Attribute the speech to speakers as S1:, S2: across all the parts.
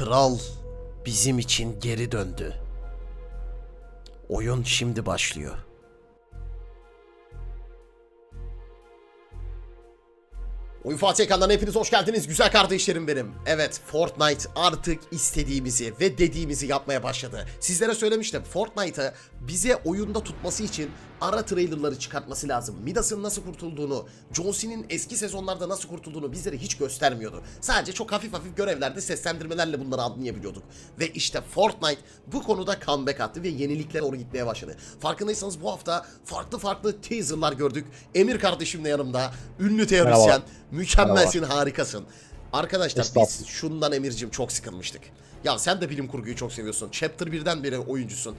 S1: Kral bizim için geri döndü. Oyun şimdi başlıyor. Oyun Fatih ekranlarına hepiniz hoş geldiniz güzel kardeşlerim benim. Evet Fortnite artık istediğimizi ve dediğimizi yapmaya başladı. Sizlere söylemiştim Fortnite'ı bize oyunda tutması için ara trailerları çıkartması lazım. Midas'ın nasıl kurtulduğunu, John Cena'nın eski sezonlarda nasıl kurtulduğunu bizlere hiç göstermiyordu. Sadece çok hafif hafif görevlerde seslendirmelerle bunları anlayabiliyorduk. Ve işte Fortnite bu konuda comeback attı ve yeniliklere doğru gitmeye başladı. Farkındaysanız bu hafta farklı farklı teaserlar gördük. Emir kardeşim de yanımda. Ünlü teorisyen.
S2: Merhaba.
S1: Mükemmelsin, harikasın. Arkadaşlar biz şundan Emir'cim çok sıkılmıştık. Ya sen de bilim kurguyu çok seviyorsun. Chapter 1'den beri oyuncusun.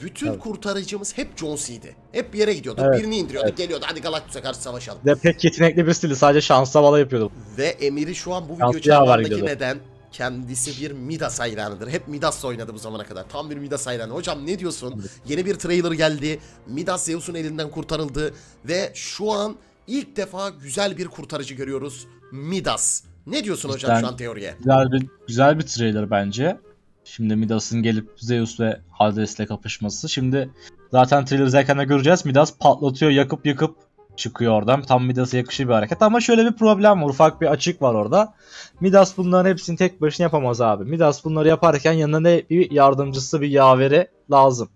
S1: Bütün kurtarıcımız hep John C'ydi. Hep bir yere gidiyorduk.
S2: Evet,
S1: Birini indiriyorduk.
S2: evet.
S1: Geliyordu. Hadi Galactus'a karşı savaşalım.
S2: De pek yetenekli bir stili sadece şansa bala yapıyordum.
S1: Ve Emir'i şu an bu
S2: Şanslı
S1: video
S2: gidiyordu.
S1: neden? Kendisi bir Midas hayranıdır. Hep Midas'la oynadı bu zamana kadar. Tam bir Midas hayranı. Hocam ne diyorsun? Yeni bir trailer geldi. Midas Zeus'un elinden kurtarıldı. Ve şu an ilk defa güzel bir kurtarıcı görüyoruz. Midas. Ne diyorsun hocam
S3: Ben-
S1: şu an teoriye?
S3: Güzel bir güzel bir trailer bence. Şimdi Midas'ın gelip Zeus ve Hades'le kapışması. Şimdi zaten trailer de göreceğiz. Midas patlatıyor, yakıp yakıp çıkıyor oradan. Tam Midas'a yakışır bir hareket ama şöyle bir problem var. Ufak bir açık var orada. Midas bunların hepsini tek başına yapamaz abi. Midas bunları yaparken yanına ne bir yardımcısı, bir yaveri lazım.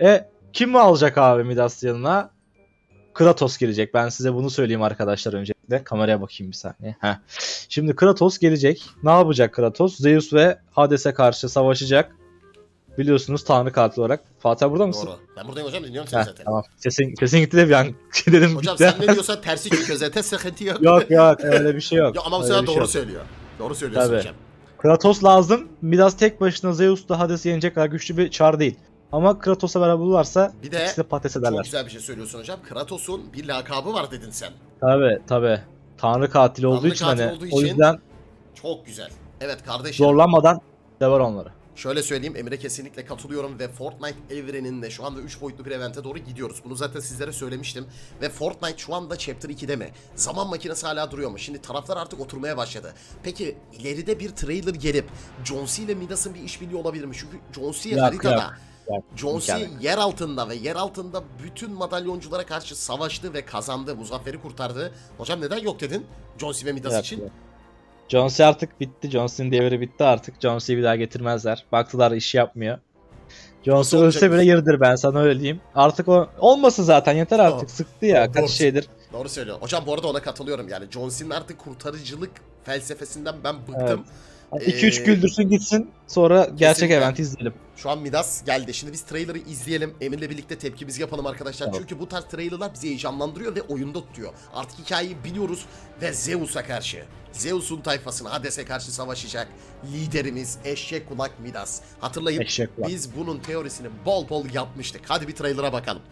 S3: E kim mi alacak abi Midas yanına? Kratos gelecek. Ben size bunu söyleyeyim arkadaşlar öncelikle. Kameraya bakayım bir saniye. Heh. Şimdi Kratos gelecek. Ne yapacak Kratos? Zeus ve Hades'e karşı savaşacak. Biliyorsunuz tanrı katil olarak. Fatih burada mısın?
S1: Doğru. Ben buradayım hocam dinliyorum seni
S3: Heh,
S1: zaten.
S3: tamam. Sesin, sesin gitti de bir an dedim
S1: Hocam
S3: gitti.
S1: sen ne diyorsan tersi çıkıyor zaten sıkıntı yok.
S3: yok yok öyle bir şey yok.
S1: Ya ama bu sefer
S3: şey
S1: doğru
S3: yok.
S1: söylüyor. Doğru söylüyorsun
S3: Tabii.
S1: hocam.
S3: Kratos lazım. Midas tek başına Zeus'la Hades'i yenecek kadar güçlü bir çar değil. Ama Kratos'la beraber bulurlarsa
S1: Bir de
S3: ikisi de patates
S1: çok
S3: ederler.
S1: güzel bir şey söylüyorsun hocam. Kratos'un bir lakabı var dedin sen.
S3: Tabi tabi. Tanrı katili olduğu
S1: Tanrı
S3: için
S1: katil
S3: hani
S1: olduğu
S3: o
S1: için-
S3: yüzden
S1: Çok güzel. Evet kardeşim.
S3: zorlanmadan sever onları.
S1: Şöyle söyleyeyim Emre kesinlikle katılıyorum ve Fortnite evreninde şu anda 3 boyutlu bir evente doğru gidiyoruz. Bunu zaten sizlere söylemiştim. Ve Fortnite şu anda Chapter 2'de mi? Zaman makinesi hala duruyor mu? Şimdi taraflar artık oturmaya başladı. Peki ileride bir trailer gelip John C ile Midas'ın bir işbirliği olabilir mi? Çünkü John C
S3: Yok,
S1: haritada.
S3: yok.
S1: John C yer altında ve yer altında bütün madalyonculara karşı savaştı ve kazandı. Muzafferi kurtardı. Hocam neden yok dedin? John C ve Midas
S3: Yok,
S1: için.
S3: yok. John C artık bitti. John C'nin devri bitti artık. John C'yi bir daha getirmezler. Baktılar iş yapmıyor. John C ölse bile yeridir ben sana öyle diyeyim. Artık o olmasın zaten yeter artık.
S1: Tamam.
S3: Sıktı ya
S1: Doğru.
S3: kaç şeydir.
S1: Doğru söylüyor. Hocam bu arada ona katılıyorum yani. John Cena'nın artık kurtarıcılık felsefesinden ben bıktım.
S3: 2-3
S1: Ee,
S3: güldürsün gitsin. Sonra gerçek eventi izleyelim.
S1: Şu an Midas geldi. Şimdi biz trailer'ı izleyelim. Emir'le birlikte tepkimizi yapalım arkadaşlar.
S3: Tamam.
S1: Çünkü bu tarz trailer'lar bizi heyecanlandırıyor ve oyunda tutuyor. Artık hikayeyi biliyoruz ve Zeus'a karşı. Zeus'un tayfasına Hades'e karşı savaşacak liderimiz eşek kulak Midas. Hatırlayın
S3: Eşek kulak.
S1: biz bunun teorisini bol bol yapmıştık. Hadi bir trailer'a bakalım.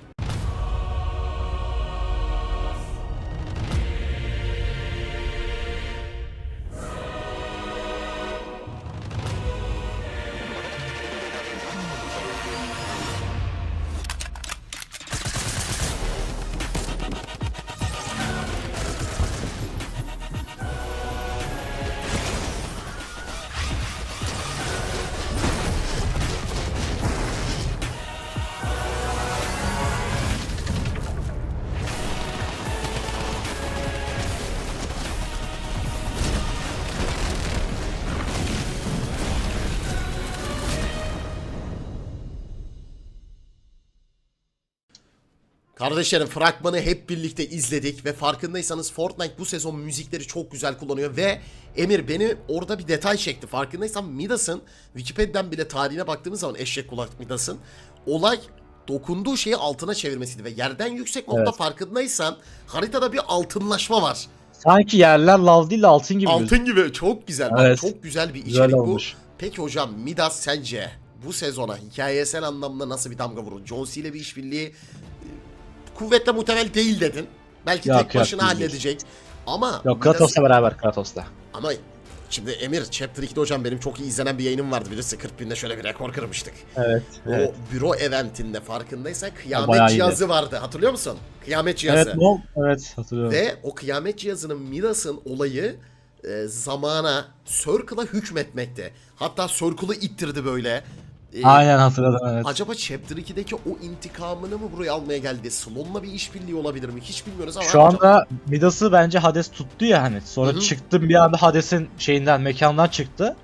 S1: Kardeşlerim fragmanı hep birlikte izledik ve farkındaysanız Fortnite bu sezon müzikleri çok güzel kullanıyor ve Emir beni orada bir detay çekti. Farkındaysan Midas'ın Wikipedia'dan bile tarihine baktığımız zaman eşek kulak Midas'ın olay dokunduğu şeyi altına çevirmesiydi ve yerden yüksek nokta
S3: Evet.
S1: farkındaysan haritada bir altınlaşma var.
S3: Sanki yerler lav değil de altın gibi. gözüküyor.
S1: Altın gibi çok güzel. Bak,
S3: Evet.
S1: çok güzel bir
S3: Güzel
S1: içerik bu.
S3: olmuş.
S1: Peki hocam Midas sence bu sezona hikayesel anlamda nasıl bir damga vurur? John C ile bir işbirliği kuvvetle muhtemel değil dedin. Belki
S3: Yok,
S1: tek
S3: yok,
S1: başına
S3: değil.
S1: halledecek. Ama
S3: Yok Kratos'la beraber Kratos'la.
S1: ama şimdi Emir Chapter 2'de hocam benim çok iyi izlenen bir yayınım vardı bilirsin 40 binde şöyle bir rekor kırmıştık.
S3: Evet. evet.
S1: O büro eventinde farkındaysan
S3: bayağı
S1: kıyamet
S3: iyiydi.
S1: cihazı vardı hatırlıyor musun? Kıyamet cihazı.
S3: Evet, oldu? Evet hatırlıyorum.
S1: Ve o kıyamet cihazının Midas'ın olayı e, zamana Circle'a hükmetmekte. Hatta Circle'ı ittirdi böyle. E,
S3: Aynen hatırladım evet.
S1: Acaba Chapter 2'deki o intikamını mı buraya almaya geldi? Sloan'la bir işbirliği olabilir mi? Hiç bilmiyoruz ama.
S3: Şu anda Midas'ı bence Hades tuttu ya hani. Sonra
S1: Hı hı.
S3: çıktı bir anda Hades'in şeyinden mekandan çıktı.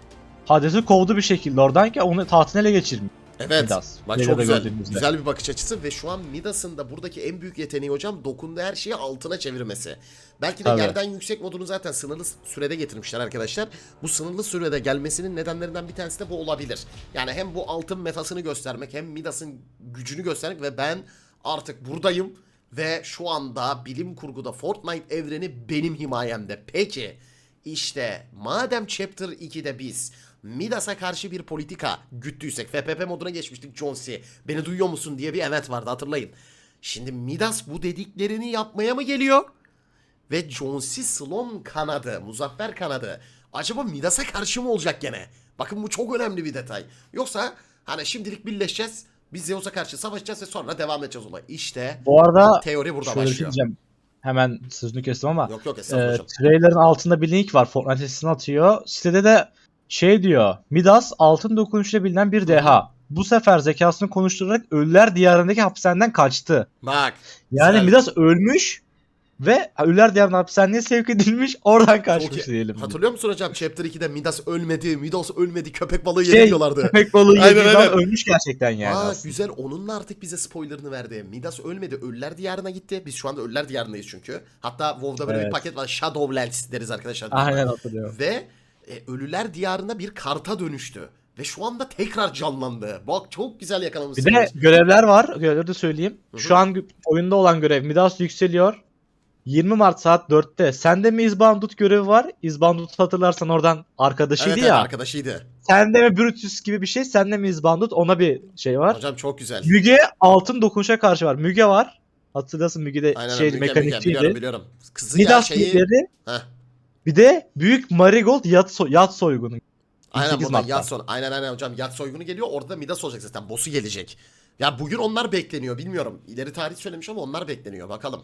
S3: Hades'i kovdu bir şekilde oradan ki onu tahtını ele geçirmiş.
S1: Evet.
S3: Midas.
S1: Bak çok güzel.
S3: gördüğümüzde.
S1: Güzel bir bakış açısı ve şu an Midas'ın da buradaki en büyük yeteneği hocam dokunduğu her şeyi altına çevirmesi. Belki de
S3: Tabii.
S1: yerden yüksek modunu zaten sınırlı sürede getirmişler arkadaşlar. Bu sınırlı sürede gelmesinin nedenlerinden bir tanesi de bu olabilir. Yani hem bu altın metasını göstermek hem Midas'ın gücünü göstermek ve ben artık buradayım ve şu anda bilim kurguda Fortnite evreni benim himayemde. Peki işte madem Chapter 2'de biz Midas'a karşı bir politika güttüysek FPP moduna geçmiştik John C. Beni duyuyor musun diye bir evet vardı hatırlayın. Şimdi Midas bu dediklerini yapmaya mı geliyor? Ve John C. Sloan kanadı, Muzaffer kanadı acaba Midas'a karşı mı olacak gene? Bakın bu çok önemli bir detay. Yoksa hani şimdilik birleşeceğiz, biz Zeus'a karşı savaşacağız ve sonra devam edeceğiz olay. İşte
S3: Bu arada
S1: teori burada
S3: şöyle
S1: başlıyor.
S3: diyeceğim. Hemen sözünü kestim ama
S1: Yok yok
S3: e, trailer'ın altında bir link var. Fortnite sitesine atıyor. Sitede de şey diyor. Midas altın dokunuşuyla bilinen bir deha. Bu sefer zekasını konuşturarak ölüler diyarındaki hapishaneden kaçtı.
S1: Bak.
S3: Yani
S1: Güzel.
S3: Midas ölmüş ve ölüler diyarına hapishaneye sevk edilmiş oradan kaçmış
S1: Çok iyi.
S3: diyelim.
S1: Hatırlıyor musun hocam Chapter 2'de Midas ölmedi, Midas ölmedi, köpek balığı
S3: Şey,
S1: yedi diyorlardı.
S3: Köpek balığı
S1: Aynen,
S3: ölmüş gerçekten yani
S1: Aa,
S3: aslında.
S1: güzel onunla artık bize spoilerını verdi. Midas ölmedi, Ölüler Diyarı'na gitti. Biz şu anda Ölüler Diyarı'ndayız çünkü. Hatta WoW'da böyle bir
S3: Evet.
S1: paket var. Shadowlands deriz arkadaşlar.
S3: Aynen hatırlıyorum.
S1: Ve e, Ölüler Diyarı'nda bir karta dönüştü. Ve şu anda tekrar canlandı. Bak çok güzel
S3: Bir
S1: yakalamışsınız.
S3: de görevler var. Görevleri de söyleyeyim.
S1: Hı hı.
S3: Şu an gö- oyunda olan görev Midas yükseliyor. 20 Mart saat 4'te. Sende mi İzbandut görevi var? İzbandut hatırlarsan oradan arkadaşıydı
S1: evet, evet,
S3: ya.
S1: arkadaşıydı.
S3: Sende mi Brutus gibi bir şey? Sende mi İzbandut? Ona bir şey var.
S1: Hocam çok güzel.
S3: Müge altın dokunuşa karşı var. Müge var. Hatırlasın Müge de
S1: Aynen
S3: şey
S1: Müge, Müge, biliyorum
S3: mekanikçiydi.
S1: biliyorum. Kızı ya
S3: Midas
S1: şeyi...
S3: lideri.
S1: Heh.
S3: Bir de büyük Marigold yat, so- yat soygunu.
S1: Aynen
S3: 28
S1: burada
S3: Mart'ta.
S1: yat son. Aynen aynen hocam yat soygunu geliyor. Orada da Midas olacak zaten. Boss'u gelecek. Ya bugün onlar bekleniyor bilmiyorum. İleri tarih söylemiş ama onlar bekleniyor. Bakalım.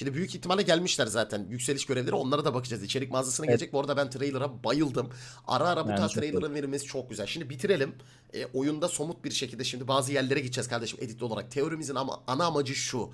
S1: Şimdi büyük ihtimalle gelmişler zaten. Yükseliş görevleri onlara da bakacağız. İçerik mağazasına
S3: Evet.
S1: gelecek. Bu arada ben trailer'a bayıldım. Ara ara bu tarz trailer'ın verilmesi çok güzel. Şimdi bitirelim. E, oyunda somut bir şekilde şimdi bazı yerlere gideceğiz kardeşim editli olarak. Teorimizin ama ana amacı şu.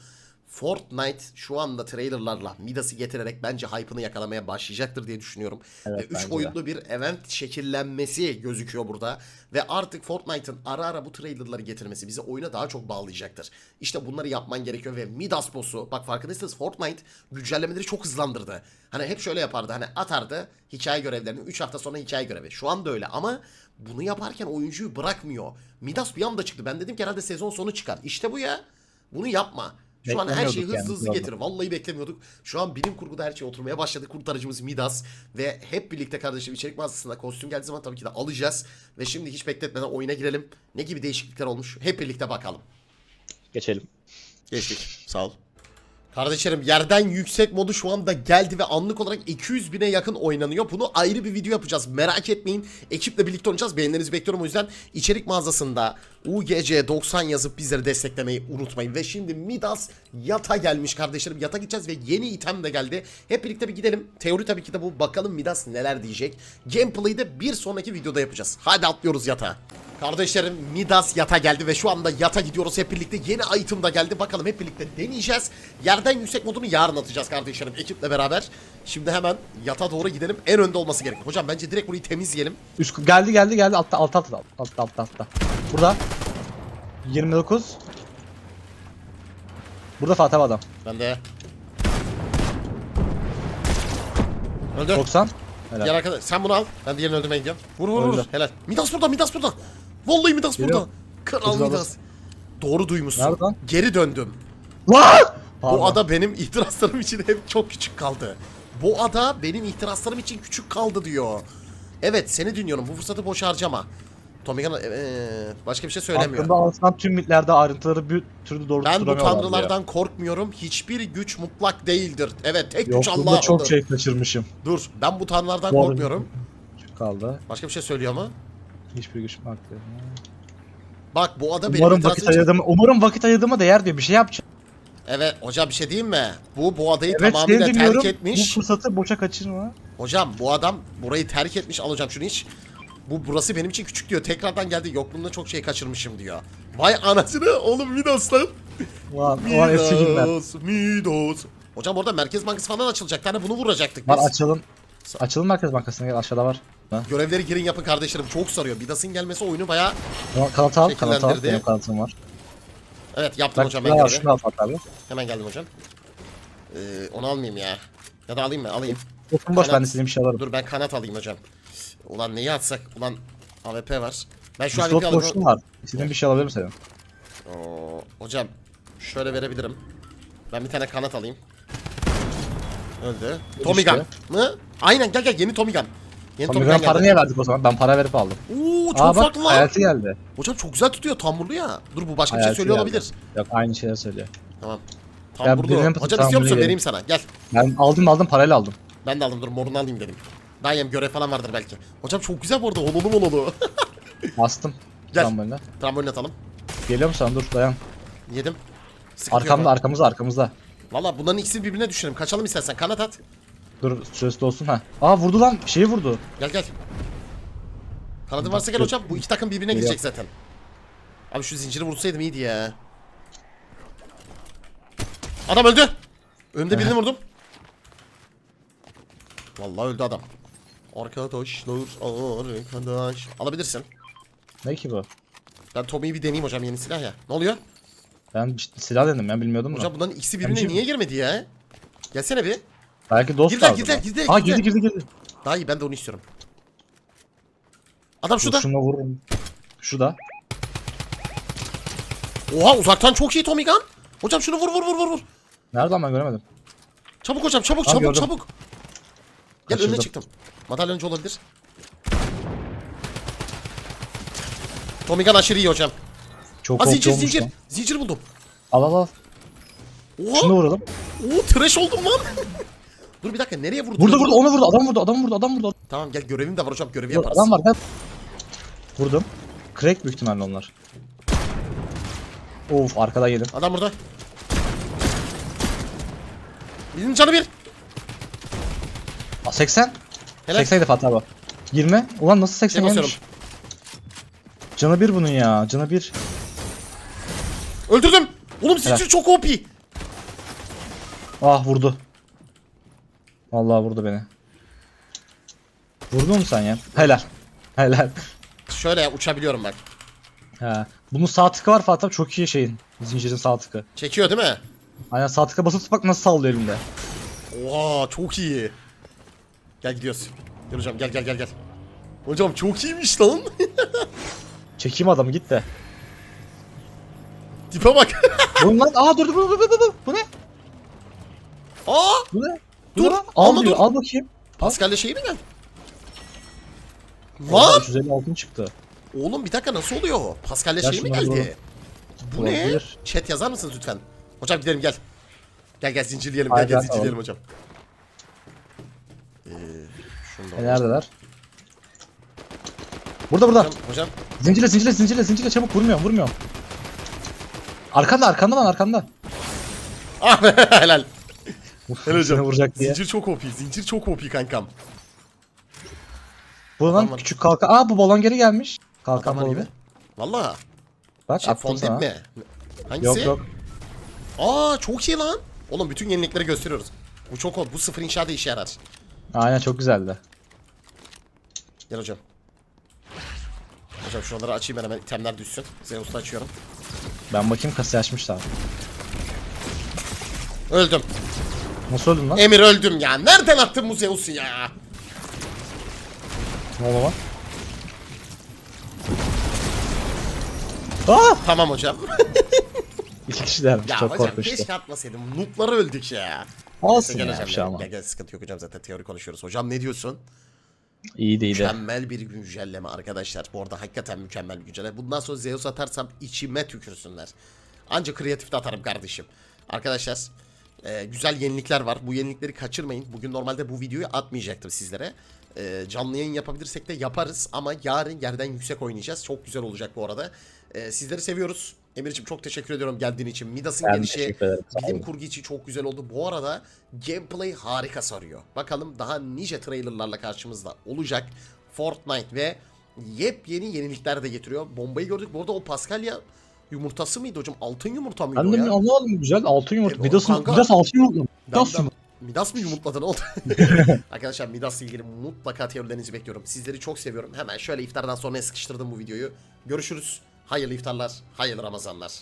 S1: Fortnite şu anda trailerlarla Midas'ı getirerek bence hype'ını yakalamaya başlayacaktır diye düşünüyorum.
S3: Evet,
S1: Ve 3
S3: bence de.
S1: boyutlu bir event şekillenmesi gözüküyor burada. Ve artık Fortnite'ın ara ara bu trailerları getirmesi bizi oyuna daha çok bağlayacaktır. İşte bunları yapman gerekiyor ve Midas boss'u bak farkındaysanız Fortnite güncellemeleri çok hızlandırdı. Hani hep şöyle yapardı hani atardı hikaye görevlerini 3 hafta sonra hikaye görevi. Şu anda öyle ama bunu yaparken oyuncuyu bırakmıyor. Midas bir anda çıktı. Ben dedim ki herhalde sezon sonu çıkar. İşte bu ya. Bunu yapma. Şu an her şeyi hızlı
S3: yani,
S1: hızlı getir. Vallahi beklemiyorduk. Şu an bilim kurguda her şey oturmaya başladı. Kurtarıcımız Midas ve hep birlikte kardeşim içerik mağazasında kostüm geldiği zaman tabii ki de alacağız. Ve şimdi hiç bekletmeden oyuna girelim. Ne gibi değişiklikler olmuş hep birlikte bakalım.
S3: Geçelim.
S1: Geçtik. Sağ ol. Kardeşlerim yerden yüksek modu şu anda geldi ve anlık olarak 200 bine yakın oynanıyor. Bunu ayrı bir video yapacağız. Merak etmeyin. Ekiple birlikte oynayacağız. Beğenilerinizi bekliyorum. O yüzden içerik mağazasında UGC 90 yazıp bizleri desteklemeyi unutmayın. Ve şimdi Midas yata gelmiş kardeşlerim. Yata gideceğiz ve yeni item de geldi. Hep birlikte bir gidelim. Teori tabii ki de bu. Bakalım Midas neler diyecek. Gameplay'i de bir sonraki videoda yapacağız. Hadi atlıyoruz yata. Kardeşlerim Midas yata geldi ve şu anda yata gidiyoruz hep birlikte. Yeni item da geldi. Bakalım hep birlikte deneyeceğiz. Yerden yüksek modunu yarın atacağız kardeşlerim ekiple beraber. Şimdi hemen yata doğru gidelim. En önde olması gerek. Hocam bence direkt burayı temizleyelim.
S3: Üst geldi geldi geldi altta altta altta altta altta altta. Burada 29 Burada Fatih adam.
S1: Ben de. Öldü.
S3: 90. Helal.
S1: Diğer arkadaş sen bunu al. Ben diğerini öldürmeye gidiyorum. Vur vur vur.
S3: Öldü.
S1: Helal. Midas burada Midas burada. Vallahi Midas burada. Kral
S3: Hızlı
S1: Midas. Doğru duymuşsun.
S3: Nereden?
S1: Geri döndüm.
S3: Lan!
S1: Bu ada benim ihtiraslarım için hep çok küçük kaldı. Bu ada benim ihtiraslarım için küçük kaldı diyor. Evet seni dinliyorum. Bu fırsatı boş harcama. Tomigan ee, başka bir şey söylemiyor.
S3: Aklında alsan tüm mitlerde ayrıntıları bir türlü doğru
S1: Ben bu
S3: tutturamıyorlar
S1: tanrılardan korkmuyorum. Hiçbir güç mutlak değildir. Evet tek
S3: diyor.
S1: güç
S3: Yok
S1: Allah.
S3: burada çok şey kaçırmışım.
S1: Dur ben bu tanrılardan
S3: Bu arada-
S1: korkmuyorum.
S3: Kaldı.
S1: Başka bir şey söylüyor mu?
S3: Hiçbir güç farklı.
S1: Bak bu ada benim
S3: Umarım
S1: itirazım
S3: vakit
S1: için-
S3: ayırdığıma, umarım vakit ayırdığıma değer diyor. Bir şey yapacağım.
S1: Evet hocam bir şey diyeyim mi? Bu bu adayı
S3: Evet
S1: tamamıyla
S3: dinliyorum.
S1: terk etmiş.
S3: Bu fırsatı boşa kaçırma.
S1: Hocam bu adam burayı terk etmiş. Al hocam şunu iç. Bu burası benim için küçük diyor. Tekrardan geldi. Yokluğunda çok şey kaçırmışım diyor. Vay anasını oğlum Midos lan.
S3: Ulan, ulan.
S1: Midos, Midos. Hocam orada Merkez Bankası falan açılacak. Hani bunu vuracaktık
S3: Var
S1: biz.
S3: açalım. Açalım Merkez Bankası'na gel aşağıda var. Ha.
S1: Görevleri girin yapın kardeşlerim. Çok sarıyor. Midas'ın gelmesi oyunu bayağı...
S3: Tamam, Kanat al, kanat al.
S1: Şekillendirdi.
S3: Benim kanatım var.
S1: Evet yaptım
S3: Bak
S1: hocam ben görevi.
S3: şunu al Fatih abi.
S1: Hemen geldim hocam. Ee, onu almayayım ya. Ya da alayım mı? Alayım.
S3: Dokun boş ben
S1: Kanat.
S3: istediğim bir şey alırım.
S1: Dur ben kanat alayım hocam. Ulan neyi atsak? Ulan AWP var. Ben şu AWP
S3: slot boşluğum var. İstediğin bir şey alabilirim senin.
S1: Oo, hocam şöyle verebilirim. Ben bir tane kanat alayım. Öldü. Tommy Gun mı? Aynen gel gel yeni Tommy Gun. Yeni Tommy
S3: ben
S1: Gun
S3: para
S1: geldi.
S3: niye verdik o zaman? Ben para verip aldım.
S1: Oo çok
S3: Aa bak
S1: farklı lan.
S3: hayatı geldi.
S1: Hocam çok güzel tutuyor tamburlu ya. Dur bu başka bir şey
S3: Hayatı
S1: söylüyor
S3: geldi.
S1: olabilir.
S3: Yok aynı şeyleri söylüyor.
S1: Tamam. Tamburlu. Hocam
S3: tamburlu
S1: istiyor musun?
S3: yerim.
S1: Vereyim sana. Gel.
S3: Ben aldım aldım parayla aldım.
S1: Ben de aldım dur morunu alayım dedim. Daha yem görev falan vardır belki. Hocam çok güzel bu arada. Ololu mololu.
S3: Bastım.
S1: Gel.
S3: Tramboline.
S1: Trambolin atalım.
S3: Geliyor musun? Dur dayan.
S1: Yedim. Sıkıntı
S3: Arkamda arkamızda arkamızda.
S1: Valla bunların ikisini birbirine düşürelim. Kaçalım istersen. Kanat at.
S3: Dur süresi olsun ha. Aa vurdu lan. Şeyi vurdu.
S1: Gel gel. Kanadın varsa gel hocam. Bu iki takım birbirine
S3: Geliyor.
S1: girecek zaten. Abi şu zinciri vursaydım iyiydi ya. Adam öldü. Önde birini vurdum. Vallahi öldü adam. Arkadaşlar, arkadaş. Alabilirsin.
S3: Ne ki bu?
S1: Ben Tommy'yi bir deneyeyim hocam yeni silah ya. Ne oluyor?
S3: Ben ciddi silah dedim ben bilmiyordum da.
S1: Hocam bunların ikisi birbirine
S3: Bence-
S1: niye girmedi ya? Gelsene bir.
S3: Belki dost
S1: Girdiler,
S3: lazım.
S1: girdiler, girdiler,
S3: Aa
S1: girdiler.
S3: girdi girdi girdi.
S1: Daha iyi ben de onu istiyorum. Adam şurada.
S3: Şuna vururum. Şurada.
S1: Oha uzaktan çok iyi Tommy Gun. Hocam şunu vur vur vur vur vur.
S3: Nereden ben göremedim.
S1: Çabuk hocam çabuk
S3: Ha,
S1: çabuk
S3: gördüm.
S1: çabuk. Gel
S3: Kaçırdım.
S1: önüne çıktım. Madalyoncu olabilir. Tommy Gun aşırı iyi hocam.
S3: Çok korktu
S1: zincir zincir.
S3: lan.
S1: Zincir buldum.
S3: Al al al.
S1: Oha.
S3: Şunu vuralım.
S1: Oo tıraş oldum lan. Dur bir dakika nereye?
S3: Vurdu vurdu onu vurdu adam vurdu adam vurdu adam vurdu.
S1: Tamam gel görevim de var hocam görevi
S3: Dur,
S1: yaparız.
S3: adam var gel. Vurdum. Crack büyük ihtimalle onlar. Of arkadan yedim.
S1: Adam burada. Bizim canı bir.
S3: Aa, 80.
S1: Helal.
S3: 80 idi Fatih abi. 20. Ulan nasıl 80
S1: Şey basıyorum.
S3: Canı bir bunun ya. Canı bir.
S1: Öldürdüm. Oğlum
S3: Helal.
S1: çok OP.
S3: Ah vurdu. Vallahi vurdu beni. Vurdun mu sen ya? Helal. Helal.
S1: Şöyle ya, uçabiliyorum bak.
S3: He. Bunun sağ tıkı var Fatih abi çok iyi şeyin. Zincirin sağ tıkı.
S1: Çekiyor değil mi?
S3: Aynen sağ tıka basıp bak nasıl sallıyor elimde.
S1: Oha çok iyi. Gel gidiyoruz. Gel hocam gel gel gel gel. Hocam çok iyiymiş lan.
S3: Çekeyim adamı git de.
S1: Tipe bak.
S3: Bu lan aa dur dur dur dur dur dur. Bu ne?
S1: Aa!
S3: Bu ne?
S1: Dur,
S3: Bu ne? Al
S1: alma
S3: diyor
S1: dur.
S3: al bakayım.
S1: Pascal'le şey mi geldi? Lan!
S3: 356 çıktı.
S1: Oğlum bir dakika nasıl oluyor o? Pascal'le
S3: Gel
S1: şey mi
S3: şunları
S1: geldi? Bu ne?
S3: Olabilir.
S1: Chat yazar mısınız lütfen? Hocam gidelim gel. Gel gel zincirleyelim gel
S3: Hayır,
S1: gel
S3: ben
S1: zincirleyelim hocam. Ee, şunu da
S3: E,
S1: alalım.
S3: neredeler? Burada burada.
S1: Hocam, hocam
S3: Zincirle zincirle zincirle zincirle çabuk vurmuyorum vurmuyorum. Arkanda arkanda lan arkanda.
S1: ah be, helal. Helal
S3: Seni
S1: hocam.
S3: vuracak diye.
S1: Zincir çok OP, zincir çok OP kankam.
S3: Bu lan
S1: Tamam.
S3: küçük kalkan. Aa bu balon geri gelmiş. Kalkan balonu.
S1: gibi. Valla.
S3: Bak
S1: Şey,
S3: attım
S1: fondip
S3: sana.
S1: mi? Hangisi?
S3: Yok yok.
S1: Aa çok iyi lan. Oğlum bütün yenilikleri gösteriyoruz. Bu çok ol. Bu sıfır inşaata işe yarar.
S3: Aynen çok güzeldi.
S1: Gel hocam. Hocam şuraları açayım ben hemen itemler düşsün. Zeus'ta açıyorum.
S3: Ben bakayım kasayı açmışlar.
S1: Öldüm.
S3: Nasıl öldün lan?
S1: Emir öldüm ya. Nereden attın bu Zeus'u ya?
S3: Ne oldu lan? Aa!
S1: Tamam hocam.
S3: İki kişi dermiş.
S1: ya
S3: çok
S1: hocam
S3: korkmuştu.
S1: keşke atmasaydım. Noob'lara öldük ya.
S3: Olsun ya bir şey
S1: gel. Gel gel sıkıntı yok hocam zaten teori konuşuyoruz. Hocam ne diyorsun?
S3: İyiydi iyiydi.
S1: Mükemmel bir güncelleme arkadaşlar. Bu arada hakikaten mükemmel bir güncelleme. Bundan sonra Zeus atarsam içime tükürsünler. Ancak kreatifte atarım kardeşim. Arkadaşlar e, güzel yenilikler var. Bu yenilikleri kaçırmayın. Bugün normalde bu videoyu atmayacaktım sizlere. E, canlı yayın yapabilirsek de yaparız. Ama yarın yerden yüksek oynayacağız. Çok güzel olacak bu arada. E, sizleri seviyoruz. Emir'ciğim çok teşekkür ediyorum geldiğin için. Midas'ın
S3: Ben de
S1: gelişi bilim kurgu için çok güzel oldu. Bu arada gameplay harika sarıyor. Bakalım daha nice trailerlarla karşımızda olacak. Fortnite ve yepyeni yenilikler de getiriyor. Bombayı gördük. Bu arada o Paskalya yumurtası mıydı hocam? Altın yumurta mıydı
S2: Ben
S1: o
S2: de
S1: ya?
S2: bir anlamadım güzel altın yumurta.
S1: E, o
S2: Midas'ın
S1: kanka-
S2: Midas altın yumurta.
S1: Ben-
S2: Midas
S1: ben-
S2: mı?
S1: Midas mı yumurtladı ne oldu? Arkadaşlar Midas'la ilgili mutlaka teorilerinizi bekliyorum. Sizleri çok seviyorum. Hemen şöyle iftardan sonra sıkıştırdım bu videoyu. Görüşürüz. Hayırlı iftarlar, hayırlı Ramazanlar.